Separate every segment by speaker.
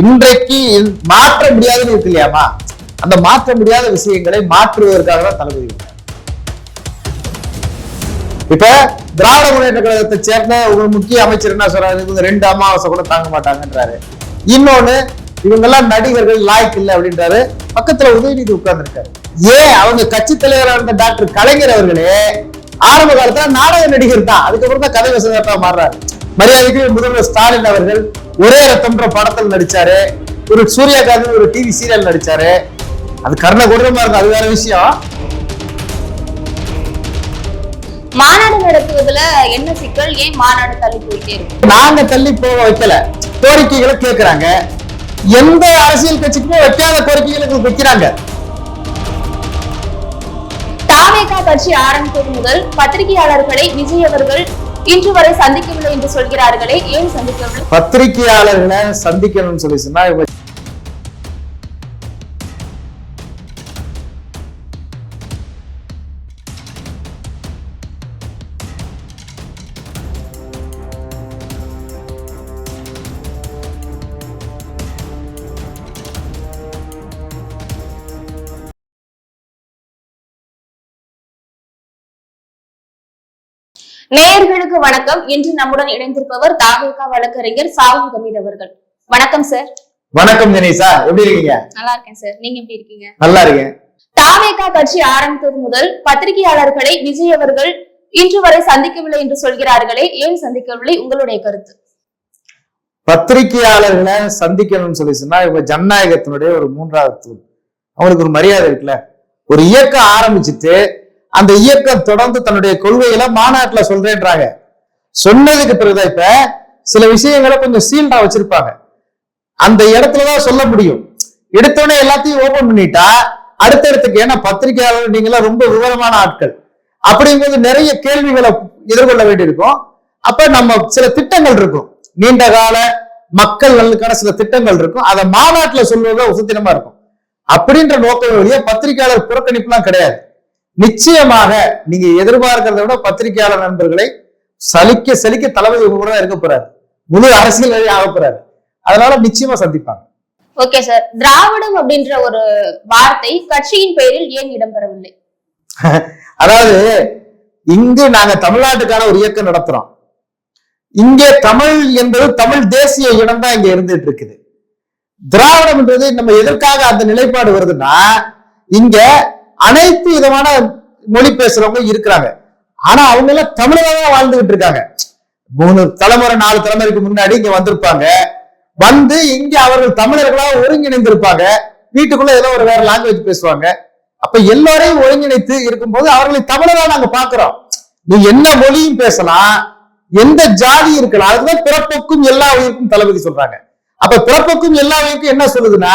Speaker 1: இன்றைக்கு மாற்ற முடியாதுன்னு இருக்கு இல்லையாமா அந்த மாற்ற முடியாத விஷயங்களை மாற்றுவதற்காக தான் தளபதி இப்ப திராவிட முன்னேற்ற கழகத்தை சேர்ந்த ஒரு முக்கிய அமைச்சர் என்ன சொல்றாரு? இவங்க ரெண்டு அமாவாசை கூட தாங்க மாட்டாங்கன்றாரு. இன்னொன்னு இவங்க எல்லாம் நடிகர்கள் லாய்க்கு இல்லை அப்படின்றாரு. பக்கத்துல உதயநிதி உட்கார்ந்துருக்காரு. ஏன்? அவங்க கட்சி தலைவராக இருந்த டாக்டர் கலைஞர் அவர்களே ஆரம்ப காலத்துல நாடக நடிகர் தான். அதுக்கப்புறம் தான் கதை வசதா மாறுறாரு. மரியாதைக்கு முதல்வர் ஸ்டாலின் அவர்கள் ஒரே ரத்தம்ன்ற படத்தில் நடிச்சாரு. ஒரு சூர்யகாந்த் ஒரு டிவி சீரியல் நடிச்சாரு. அது கர்ண கொடூரமா இருக்கும் அது வேற விஷயம்.
Speaker 2: மாநாடு நடத்துவதுல என்ன சிக்கல்? ஏன் மாநாடு தள்ளி போயிட்டே இருக்கு?
Speaker 1: நாங்க தள்ளி போக வைக்கல. கோரிக்கைகளை கேட்கிறாங்க எந்த அரசியல் கட்சிக்குமே வைக்காத கோரிக்கைகளை எங்களுக்கு வைக்கிறாங்க.
Speaker 2: தாவேகா கட்சி ஆரம்பித்தது முதல் பத்திரிகையாளர்களை விஜய் அவர்கள் இன்று வரை சந்திக்கவில்லை என்று சொல்கிறார்களே ஏன் சந்திக்கவில்லை?
Speaker 1: பத்திரிகையாளர்களை சந்திக்கணும்னு சொல்லி சொன்னா
Speaker 2: நேயர்களுக்கு வணக்கம். இன்று நம்முடன் இணைந்திருப்பவர் தாவேகா வழக்கறிஞர் சாவு கமீர் அவர்கள். வணக்கம் சார்
Speaker 1: வணக்கம் தினேஷா. எப்படி இருக்கீங்க?
Speaker 2: நல்லா இருக்கேன் சார் நீங்க எப்படி இருக்கீங்க?
Speaker 1: நல்லா இருக்கேன்.
Speaker 2: தாவேகா கட்சி ஆரம்பித்தது முதல் பத்திரிகையாளர்களை விஜய் அவர்கள் இன்று வரை சந்திக்கவில்லை என்று சொல்கிறார்களே ஏன் சந்திக்கவில்லை? உங்களுடைய கருத்து.
Speaker 1: பத்திரிகையாளர்களை சந்திக்கணும்னு சொல்லி சொன்னா இவங்க ஜனநாயகத்தினுடைய ஒரு மூன்றாவது தூண். அவங்களுக்கு ஒரு மரியாதை இருக்குல்ல? ஒரு இயக்கம் ஆரம்பிச்சுட்டு அந்த இயக்கம் தொடர்ந்து தன்னுடைய கொள்கையில மாநாட்டுல சொல்றேன்றாங்க. சொன்னதுக்கு பிறகுதான் இப்ப சில விஷயங்களை கொஞ்சம் சீல்டா வச்சிருப்பாங்க. அந்த இடத்துலதான் சொல்ல முடியும். எடுத்தோடனே எல்லாத்தையும் ஓபன் பண்ணிட்டா அடுத்தடுத்துக்கு ஏன்னா பத்திரிகையாளர் நீங்களாம் ரொம்ப விவரமான ஆட்கள். அப்படிங்கும்போது நிறைய கேள்விகளை எதிர்கொள்ள வேண்டியிருக்கும். அப்ப நம்ம சில திட்டங்கள் இருக்கும். நீண்ட கால மக்கள் நலனுக்கான சில திட்டங்கள் இருக்கும். அதை மாநாட்டுல சொல்வது உசத்தினமா இருக்கும். அப்படின்ற நோக்கம் வழியா பத்திரிகையாளர் புறக்கணிப்புலாம் கிடையாது. நிச்சயமாக நீங்க எதிர்பார்க்கிறத விட பத்திரிகையாளர் நண்பர்களை சலிக்க சலிக்க தளபதி உங்க கூட இருக்க போறாரு. முழு அரசியல் ஆக போறாரு. அதனால நிச்சயமா சந்திப்பாங்க.
Speaker 2: ஓகே சார் திராவிடம் அப்படின்ற ஒரு வார்த்தை கட்சியின் பெயரில் ஏன் இடம்பெறவில்லை?
Speaker 1: அதாவது இங்கு நாங்க தமிழ்நாட்டுக்கான ஒரு இயக்கம் நடத்துறோம். இங்கே தமிழ் என்பது தமிழ் தேசிய இடம் தான் இங்க இருந்துட்டு இருக்குது. திராவிடம்ன்றது நம்ம எதற்காக அந்த நிலைப்பாடு வருதுன்னா இங்க அனைத்து விதமான மொழி பேசுறவங்க இருக்கிறாங்க. ஆனா அவங்க எல்லாம் தமிழக வாழ்ந்துகிட்டு இருக்காங்க. மூணு தலைமுறை நாலு தலைமுறைக்கு முன்னாடி இங்க வந்திருப்பாங்க. வந்து இங்க அவர்கள் தமிழர்களாக ஒருங்கிணைந்திருப்பாங்க. வீட்டுக்குள்ள ஏதோ ஒரு வேற லாங்குவேஜ் பேசுவாங்க. அப்ப எல்லாரையும் ஒருங்கிணைத்து இருக்கும்போது அவர்களை தமிழரா நாங்க பாக்குறோம். நீ என்ன மொழியும் பேசலாம் எந்த ஜாதி இருக்கலாம் அதுதான் பிறப்புக்கும் எல்லா உயிருக்கும் தளபதி சொல்றாங்க. அப்ப பிறப்புக்கும் எல்லா உயிருக்கும் என்ன சொல்லுதுன்னா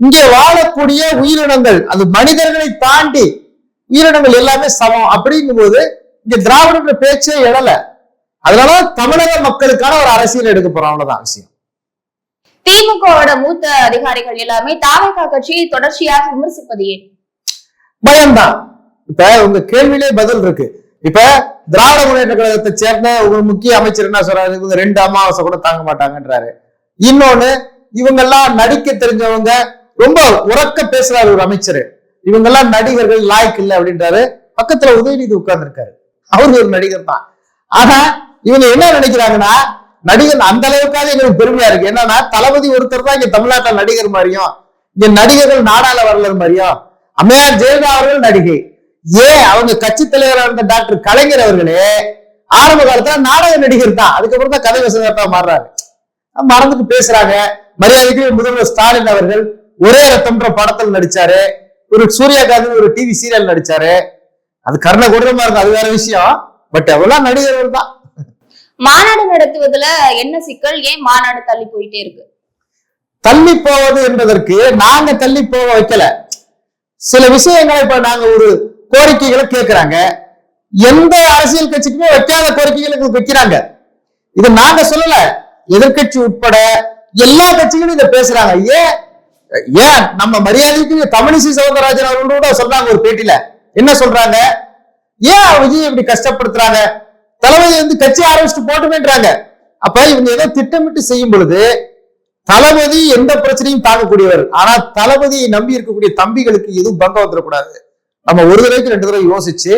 Speaker 1: இங்கே வாழக்கூடிய உயிரினங்கள் அது மனிதர்களை தாண்டி உயிரினங்கள் எல்லாமே சமம். அப்படிங்கும்போது இங்க திராவிடன்ற பேச்சே எழல. அதனால தமிழக மக்களுக்கான ஒரு அரசியல் எடுக்க போறோம். அவ்வளவுதான் விஷயம்.
Speaker 2: திமுகவோட மூத்த அதிகாரிகள் எல்லாமே தாவேகா கட்சியை தொடர்ச்சியாக விமர்சிப்பது ஏன்?
Speaker 1: பயம்தான். இப்ப உங்க கேள்வியிலே பதில் இருக்கு. இப்ப திராவிட முன்னேற்ற கழகத்தை சேர்ந்த ஒரு முக்கிய அமைச்சர் என்ன சொல்றாரு? இவங்க ரெண்டு அமாவாசை கூட தாங்க மாட்டாங்கன்றாரு. இன்னொன்னு இவங்க எல்லாம் நடிக்க தெரிஞ்சவங்க ரொம்ப உறக்க பேசுறாரு ஒரு அமைச்சர். இவங்க எல்லாம் நடிகர்கள் லாய்க் இல்லை அப்படின்றாரு. பக்கத்துல உதயநிதி உட்கார்ந்துருக்காரு. அவரு ஒரு நடிகர் தான். ஆனா இவங்க என்ன நினைக்கிறாங்கன்னா நடிகர் அந்த அளவுக்காக எங்களுக்கு பெருமையா இருக்கு. என்னன்னா தளபதி ஒருத்தர் தான் இங்க தமிழ்நாட்டில் நடிகர் மாதிரியும் இங்க நடிகர்கள் நாடாள வரலர் மாதிரியும் அம்மையார் ஜெயலலிதா அவர்கள் நடிகை. ஏன்? அவங்க கட்சி தலைவராக இருந்த டாக்டர் கலைஞர் அவர்களே ஆரம்ப காலத்துல நாடக நடிகர் தான். அதுக்கப்புறம் தான் கதை வசதா மாறுறாரு. மறந்துட்டு பேசுறாங்க. மரியாதைக்கு முதல்வர் ஸ்டாலின் அவர்கள் ஒரே ரத்தம்ன்ற படத்தில் நடிச்சாரு. ஒரு சூர்யகாந்த் ஒரு டிவி சீரியல் நடிச்சாரு. அது கர்ண கொடூரமா இருக்கும் அது வேற விஷயம். பட் எவ்வளவு நடிகர்கள் தான்.
Speaker 2: மாநாடு நடத்துவதுல என்ன சிக்கல்? ஏன் மாநாடு தள்ளி போயிட்டே இருக்கு?
Speaker 1: தள்ளி போவது என்பதற்கு நாங்க தள்ளி போக வைக்கல. சில விஷயங்களை இப்ப நாங்க ஒரு கோரிக்கைகளை கேட்கிறாங்க எந்த அரசியல் கட்சிக்குமே வைக்காத கோரிக்கைகளை எங்களுக்கு வைக்கிறாங்க. இது நாங்க சொல்லல. எதிர்க்கட்சி உட்பட எல்லா கட்சிகளும் இதை பேசுறாங்க. ஏன் ஏன்? நம்ம மரியாதைக்கு தமிழிசை சவுந்தரராஜன் அவர்கள் கூட சொல்றாங்க ஒரு பேட்டியில. என்ன சொல்றாங்க? ஏன் விஜய் இப்படி கஷ்டப்படுத்துறாங்க? தளபதி வந்து கட்சி ஆரம்பிச்சுட்டு போட்டுமேன்றாங்க. அப்ப இவங்க ஏதோ திட்டமிட்டு செய்யும் பொழுது தளபதி எந்த பிரச்சனையும் தாங்கக்கூடியவர். ஆனா தளபதியை நம்பி இருக்கக்கூடிய தம்பிகளுக்கு எதுவும் பங்கம் வந்துடக்கூடாது. நம்ம ஒரு தடவைக்கு ரெண்டு தடவை யோசிச்சு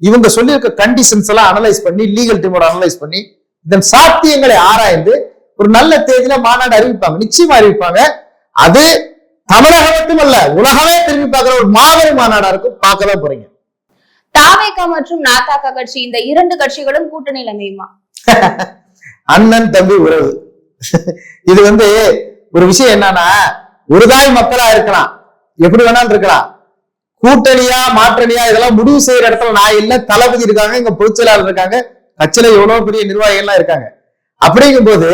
Speaker 1: இவங்க சொல்லியிருக்க கண்டிஷன்ஸ் எல்லாம் அனலைஸ் பண்ணி லீகல் டீமோட அனலைஸ் பண்ணி இதன் சாத்தியங்களை ஆராய்ந்து ஒரு நல்ல தேதியில மாநாடு அறிவிப்பாங்க. நிச்சயமா அறிவிப்பாங்க. அது தமிழகம் மட்டுமல்ல உலகமே திரும்பி பார்க்கிற ஒரு மாபெரும் மாநாடா இருக்கும். பார்க்கதான் போறீங்க.
Speaker 2: தாவேகா மற்றும் நாத்தாக்கா கட்சி இந்த இரண்டு கட்சிகளும் கூட்டணியில் அமையுமா
Speaker 1: அண்ணன் தம்பி உறவு. இது வந்து ஒரு விஷயம் என்னன்னா ஒரு தாய் மக்களா இருக்கலாம். எப்படி வேணாலும் இருக்கலாம். கூட்டணியா மாற்றணியா இதெல்லாம் முடிவு செய்யற இடத்துல நான் இல்ல. தளபதி இருக்காங்க இங்க பொதுச்செயலாளர் இருக்காங்க. கட்சியில எவ்வளவு பெரிய நிர்வாகிகள் எல்லாம் இருக்காங்க. அப்படிங்கும்போது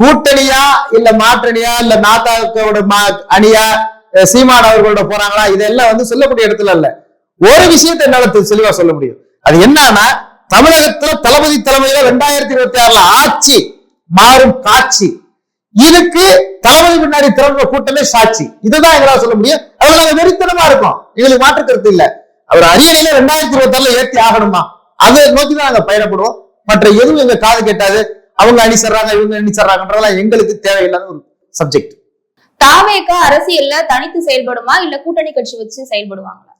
Speaker 1: கூட்டணியா இல்ல மாற்றணியா இல்ல நாத்தாக்கோட மா அணியா சீமான் அவர்களோட போறாங்களா? இதெல்லாம் வந்து சொல்லக்கூடிய இடத்துல இல்ல ஒரு விஷயத்தை என்னால தெளிவா சொல்ல முடியும். அது என்னன்னா தமிழகத்துல தளபதி தலைமையில ரெண்டாயிரத்தி இருபத்தி ஆறுல ஆட்சி மாறும் காட்சி. இதுக்கு தளபதி பின்னாடி திறந்த கூட்டமே சாட்சி. இதுதான் எங்களால சொல்ல முடியும். அதுல நாங்க வெறித்தனமா இருக்கோம். எங்களுக்கு மாற்று கருத்து இல்ல. அவர் அரியணையில ரெண்டாயிரத்தி இருபத்தி ஆறுல ஏத்தி ஆகணுமா? அதை நோக்கி தான் நாங்க பயணப்படுவோம். மற்ற எதுவும் எங்க காது கேட்டாது. அவங்க அணி சர்றாங்க இவங்க அணி சர்றாங்கன்றதெல்லாம் எங்களுக்கு தேவையில்லாத ஒரு சப்ஜெக்ட்
Speaker 2: தாவேகா அரசியல்ல தனித்து செயல்படுமா? இல்ல கூட்டணி கட்சி வச்சு செயல்படுவாங்களா?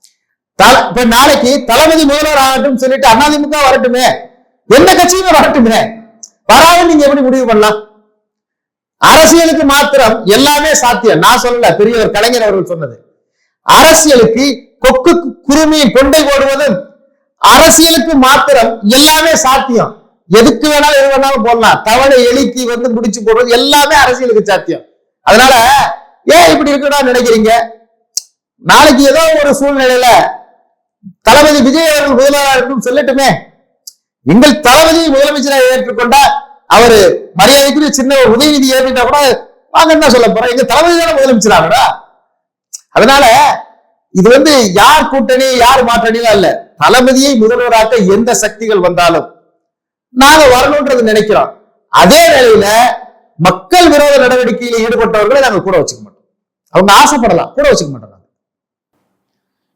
Speaker 1: தல- இப்ப நாளைக்கு தளபதி முதல்வர் ஆகட்டும் சொல்லிட்டு அதிமுக வரட்டுமே. எந்த கட்சியுமே வரட்டுமே. வராது நீங்க எப்படி முடிவு பண்ணலாம்? அரசியலுக்கு மாத்திரம் எல்லாமே சாத்தியம். நான் சொல்லல பெரியவர் கலைஞர் அவர்கள் சொன்னது. அரசியலுக்கு கொக்கு குருமி கொண்டை போடுவதும் அரசியலுக்கு மாத்திரம் எல்லாமே சாத்தியம். எதுக்கு வேணாலும் எது வேணாலும் போடலாம். தவளை எழுத்தி வந்து முடிச்சு போடுறது எல்லாமே அரசியலுக்கு சாத்தியம். அதனால ஏன் இப்படி இருக்கடா நினைக்கிறீங்க? நாளைக்கு ஏதோ ஒரு சூழ்நிலையில தளபதி விஜய் அவர்கள் முதல்வராக சொல்லட்டுமே. எங்கள் தளபதி முதலமைச்சராக ஏற்றுக்கொண்டா அவரு மரியாதைக்குரிய சின்ன ஒரு உதயநிதி ஏறிட்டா கூட வாங்க என்ன சொல்ல போறோம்? எங்க தளபதி தானே முதலமைச்சராகடா அதனால இது வந்து யார் கூட்டணி யார் மாற்றணிலாம் இல்ல. தளபதியை முதல்வராக்க எந்த சக்திகள் வந்தாலும் நாங்க வரணும்ன்றது நினைக்கிறோம். அதே வேளையில மக்கள் விரோத நடவடிக்கையில் ஈடுபட்டவர்களை நாங்க கூட வச்சுக்க மாட்டோம். அவங்க ஆசைப்படலாம் கூட வச்சுக்க மாட்டோம்.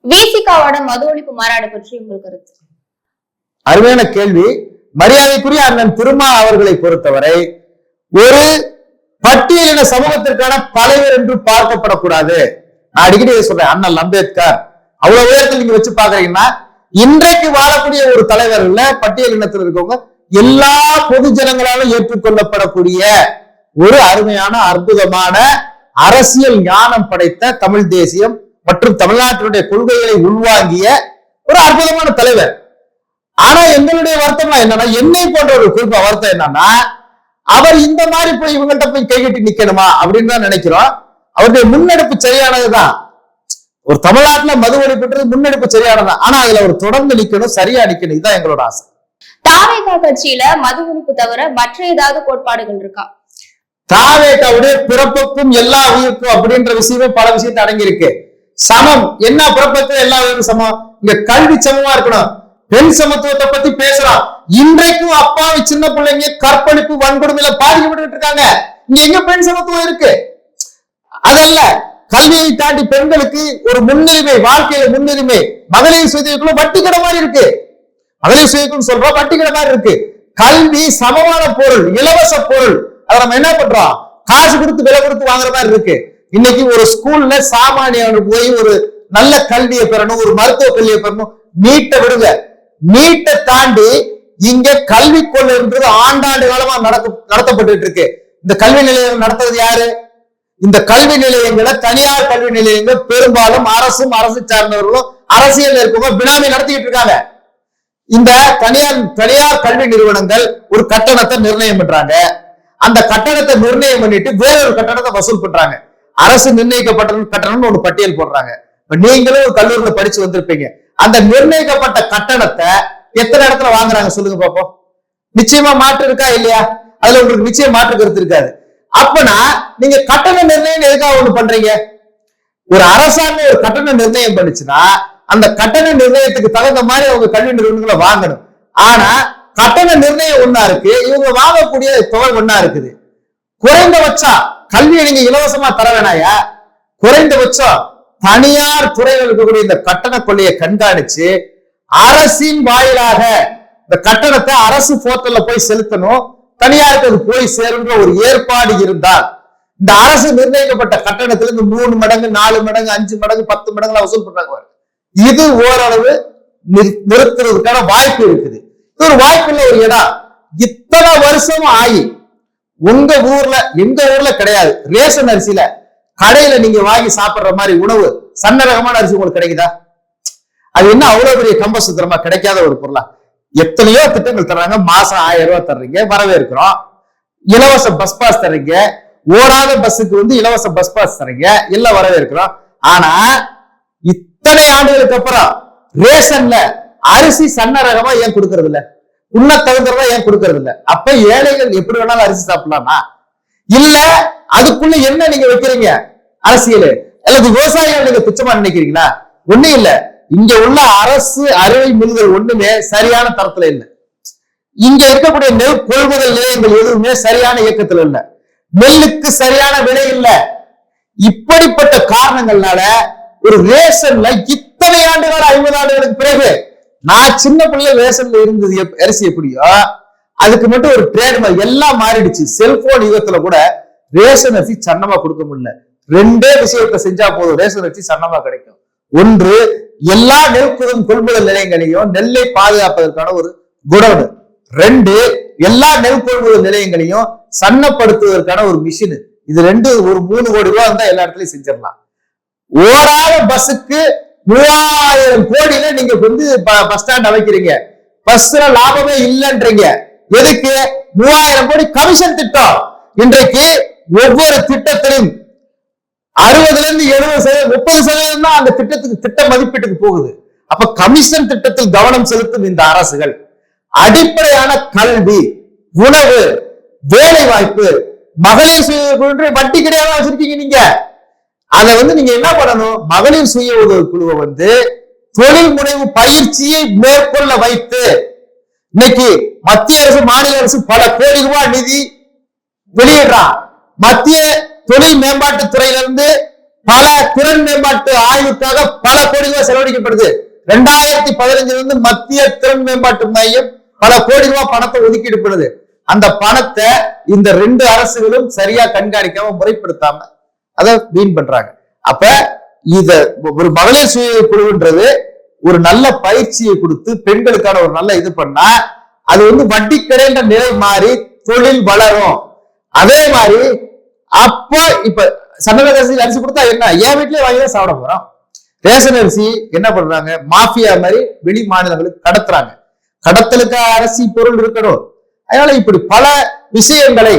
Speaker 2: விசிகாவோட மது ஒழிப்பு மாநாடு பற்றி உங்கள் கருத்து?
Speaker 1: அருமையான கேள்வி. மரியாதைக்குரிய அண்ணன் திருமா அவர்களை பொறுத்தவரை ஒரு பட்டியலின சமூகத்திற்கான தலைவர் என்று பார்க்கப்படக்கூடாது. நான் அடிக்கடி சொல்றேன் அண்ணல் அம்பேத்கர். அவ்வளவு உயரத்தில் நீங்க வச்சு பாக்குறீங்கன்னா இன்றைக்கு வாழக்கூடிய ஒரு தலைவர் இல்ல பட்டியல் இனத்தில் இருக்கவங்க எல்லா பொது ஜனங்களாலும் ஏற்றுக்கொள்ளப்படக்கூடிய ஒரு அருமையான அற்புதமான அரசியல் ஞானம் படைத்த தமிழ் தேசியம் மற்றும் தமிழ்நாட்டினுடைய கொள்கைகளை உள்வாங்கிய ஒரு அற்புதமான தலைவர். ஆனா எங்களுடைய வருத்தம் என்னன்னா என்னை போன்ற ஒரு குறிப்பா வருத்தம் என்னன்னா அவர் இந்த மாதிரி போய் இவங்கள்ட்ட போய் கைகட்டி நிக்கணுமா அப்படின்னு தான் நினைக்கிறோம். அவருடைய முன்னெடுப்பு சரியானதுதான். ஒரு தமிழ்நாட்டுல மது ஒழிப்புன்றது முன்னெடுப்பு சரியானதுதான். ஆனா அதுல அவர் தொடர்ந்து நிக்கணும் சரியா நிக்கணும் இதுதான் எங்களோட ஆசை.
Speaker 2: தாவேகா கட்சியில மது ஒழிப்பு தவிர மற்ற ஏதாவது கோட்பாடுகள் இருக்கா?
Speaker 1: தாவேகாவுடைய பிறப்புக்கும் எல்லா உயிருக்கும் அப்படின்ற விஷயமே பல விஷயத்தை அடங்கி இருக்கு சமம். என்ன பிறப்புக்கு எல்லா உயிருக்கும் சமம்? இங்க கல்வி சமமா இருக்கணும். பெண் சமத்துவத்தை பத்தி பேசுறான் இன்றைக்கும் அப்பாவி சின்ன பிள்ளைங்க கற்பழிப்பு வன்கொடுமையில பாதிக்கப்பட்டு இருக்காங்க. இங்க எங்க பெண் சமத்துவம் இருக்கு? அதல்ல கல்வியை தாண்டி பெண்களுக்கு ஒரு முன்னுரிமை வாழ்க்கையில முன்னுரிமை மகளிர் சுயதொழிலுக்குள்ள வட்டி கடை மாதிரி இருக்கு. அதிலே சுயக்கும் சொல்றோம் வட்டி மாதிரி இருக்கு. கல்வி சமமான பொருள் இலவச பொருள். அதை நம்ம என்ன பண்றோம்? காசு கொடுத்து விலை கொடுத்து வாங்குற மாதிரி இருக்கு. இன்னைக்கு ஒரு ஸ்கூல்ல சாமானியன் போய் ஒரு நல்ல கல்வியை பெறணும் ஒரு மருத்துவ கல்வியை பெறணும் நீட்டை விடுங்க. நீட்டை தாண்டி இங்க கல்வி கொள்ளைன்றது ஆண்டாண்டு காலமா நடக்க நடத்தப்பட்டு இருக்கு. இந்த கல்வி நிலையம் நடத்துறது யாரு? இந்த கல்வி நிலையங்களை தனியார் கல்வி நிலையங்கள் பெரும்பாலும் அரசும் அரசு சார்ந்தவர்களும் அரசியல் இருக்கவங்க பினாமி நடத்திக்கிட்டு இருக்காங்க. இந்த தனியார் தனியார் கல்வி நிறுவனங்கள் ஒரு கட்டணத்தை நிர்ணயம் பண்றாங்க. அந்த கட்டணத்தை நிர்ணயம் பண்ணிட்டு வேறொரு கட்டணத்தை வசூல் பண்றாங்க. அரசு நிர்ணயிக்கப்பட்ட கட்டணம்னு ஒரு பட்டியல் போடுறாங்க. இப்ப நீங்களும் ஒரு கல்லூரியில படிச்சு வந்திருப்பீங்க. அந்த நிர்ணயிக்கப்பட்ட கட்டணத்தை எத்தனை இடத்துல வாங்குறாங்க சொல்லுங்க பாப்போம். நிச்சயமா மாற்று இருக்கா இல்லையா? அதுல உங்களுக்கு நிச்சயம் மாற்று கருத்து இருக்காது. அப்பனா நீங்க கட்டண நிர்ணயம் எதுக்காக ஒண்ணு பண்றீங்க? ஒரு அரசாங்கம் ஒரு கட்டண நிர்ணயம் பண்ணுச்சுன்னா அந்த கட்டண நிர்ணயத்துக்கு தகுந்த மாதிரி அவங்க கல்வி நிறுவனங்களை வாங்கணும். ஆனா கட்டண நிர்ணயம் ஒன்னா இருக்கு இவங்க வாங்கக்கூடிய தொகை ஒன்னா இருக்குது. குறைந்தபட்சம் கல்வியை நீங்க இலவசமா தர வேணாயா? குறைந்தபட்சம் தனியார் துறையில் இருக்கக்கூடிய இந்த கட்டண கொள்ளையை கண்காணிச்சு அரசின் வாயிலாக இந்த கட்டணத்தை அரசு போர்ட்டல்ல போய் செலுத்தணும் தனியாருக்கு அது போய் சேருன்ற ஒரு ஏற்பாடு இருந்தால் இந்த அரசு நிர்ணயிக்கப்பட்ட கட்டணத்துல இந்த மூணு மடங்கு நாலு மடங்கு அஞ்சு மடங்கு பத்து மடங்கு வசூல் பண்றாங்க இது ஓரளவு நிறு- நிறுத்துறதுக்கான வாய்ப்பு இருக்குது. இது ஒரு வாய்ப்பு இல்லை ஒரு இடம். இத்தனை வருஷம் ஆகி உங்க ஊர்ல எங்க ஊர்ல கிடையாது. ரேஷன் அரிசியில கடையில நீங்க வாங்கி சாப்பிடுற மாதிரி உணவு சன்ன ரகமான அரிசி உங்களுக்கு கிடைக்குதா? அது என்ன அவ்வளவு பெரிய கம்பசுத்திரமா? கிடைக்காத ஒரு பொருளா? எத்தனையோ திட்டங்கள் தர்றாங்க. மாசம் ஆயிரம் ரூபாய் தர்றீங்க. வரவேற்கிறோம். இலவச பஸ் பாஸ் தர்றீங்க. ஓடாத பஸ்ஸுக்கு வந்து இலவச பஸ் பாஸ் தர்றீங்க. எல்லாம் வரவேற்கிறோம். ஆனா இத்தனை ஆண்டுகளுக்கு அப்புறம் ரேஷன்ல அரிசி சன்ன ரகமா ஏன் கொடுக்கறது இல்ல? உண்ண தகுந்ததா ஏன் கொடுக்கறது இல்ல? அப்ப ஏழைகள் எப்படி வேணாலும் அரிசி சாப்பிடலாமா? இல்ல அதுக்குள்ள என்ன நீங்க வைக்கிறீங்க? அரசியல். அல்லது விவசாயிகள் நீங்க துச்சமா நினைக்கிறீங்களா? ஒண்ணு இல்ல. இங்க உள்ள அரசு அறுவை மில்கள் ஒண்ணுமே சரியான தரத்துல இல்ல. இங்க இருக்கக்கூடிய நெல் கொள்முதல் நிலையங்கள் எதுவுமே சரியான இயக்கத்துல இல்ல. நெல்லுக்கு சரியான விலை இல்ல. இப்படிப்பட்ட காரணங்கள்னால ஒரு ரேஷன்ல இத்தனை ஆண்டுகள் ஐம்பது ஆண்டுகளுக்கு பிறகு நான் சின்ன பிள்ளை ரேஷன்ல இருந்தது அரிசி எப்படியோ அதுக்கு மட்டும் ஒரு ட்ரேட் எல்லாம் மாறிடுச்சு. செல்போன் யுகத்துல கூட ரேஷன் அரிசி சன்னமா கொடுக்க முடியல. ரெண்டே விஷயத்தை செஞ்சா போதும். ரேஷன் அரிசி சன்னமா கிடைக்கும். ஒன்று எல்லா நெல் கொள்முதல் நிலையங்களையும் நெல்லை பாதுகாப்பதற்கான ஒரு குடவுன். ரெண்டு எல்லா நெல் கொள்முதல் நிலையங்களையும் சன்னப்படுத்துவதற்கான ஒரு மிஷின். இது ரெண்டு ஒரு மூணு கோடி ரூபாய் இருந்தா எல்லா இடத்துலயும் செஞ்சிடலாம். ஓராத பஸ்ஸுக்கு மூவாயிரம் கோடியில நீங்க வந்து பஸ் ஸ்டாண்ட் அமைக்கிறீங்க பஸ்ல லாபமே இல்லைன்றீங்க. எதுக்கு? மூவாயிரம் கோடி கமிஷன் திட்டம். இன்றைக்கு ஒவ்வொரு திட்டத்திலும் அறுபதுல இருந்து எழுபது சதவீதம் முப்பது சதவீதம் தான் அந்த திட்டத்துக்கு திட்ட மதிப்பீட்டுக்கு போகுது. அப்ப கமிஷன் திட்டத்தில் கவனம் செலுத்தும் இந்த அரசுகள். அடிப்படையான கல்வி உணவு வேலை வாய்ப்பு மகளிர் வட்டி கிடையாது வச்சிருக்கீங்க நீங்க. அதை வந்து நீங்க என்ன பண்ணணும்? மகளிர் சுய உதவி குழுவை வந்து தொழில் முனைவு பயிற்சியை மேற்கொள்ள வைத்து இன்னைக்கு மத்திய அரசு மாநில அரசு பல கோடி ரூபாய் நிதி வெளியிடுறான் மத்திய தொழில் மேம்பாட்டு துறையிலிருந்து பல திறன் மேம்பாட்டு ஆய்வுக்காக பல கோடி ரூபாய் செலவழிக்கப்படுது. ரெண்டாயிரத்தி பதினஞ்சுல இருந்து மத்திய திறன் மேம்பாட்டு மையம் பல கோடி ரூபாய் பணத்தை ஒதுக்கீடு பண்ணுது அந்த பணத்தை இந்த ரெண்டு அரசுகளும் சரியா கண்காணிக்காம முறைப்படுத்தாம அதை வீண் பண்றாங்க. அப்ப இத ஒரு மகளிர் சுய குழுன்றது ஒரு நல்ல பயிற்சியை கொடுத்து பெண்களுக்கான ஒரு நல்ல இது பண்ணா அது வந்து வட்டி கடைன்ற நிலை மாறி தொழில் வளரும். அதே மாதிரி அப்ப இப்ப சன்னத அரிசி அரிசி கொடுத்தா என்ன? என் வீட்லயே வாங்கி தான் சாப்பிட போறோம். ரேஷன் அரிசி என்ன பண்றாங்க? மாஃபியா மாதிரி வெளி மாநிலங்களுக்கு கடத்துறாங்க. கடத்தலுக்கு அரிசி பொருள் இருக்கணும். அதனால இப்படி பல விஷயங்களை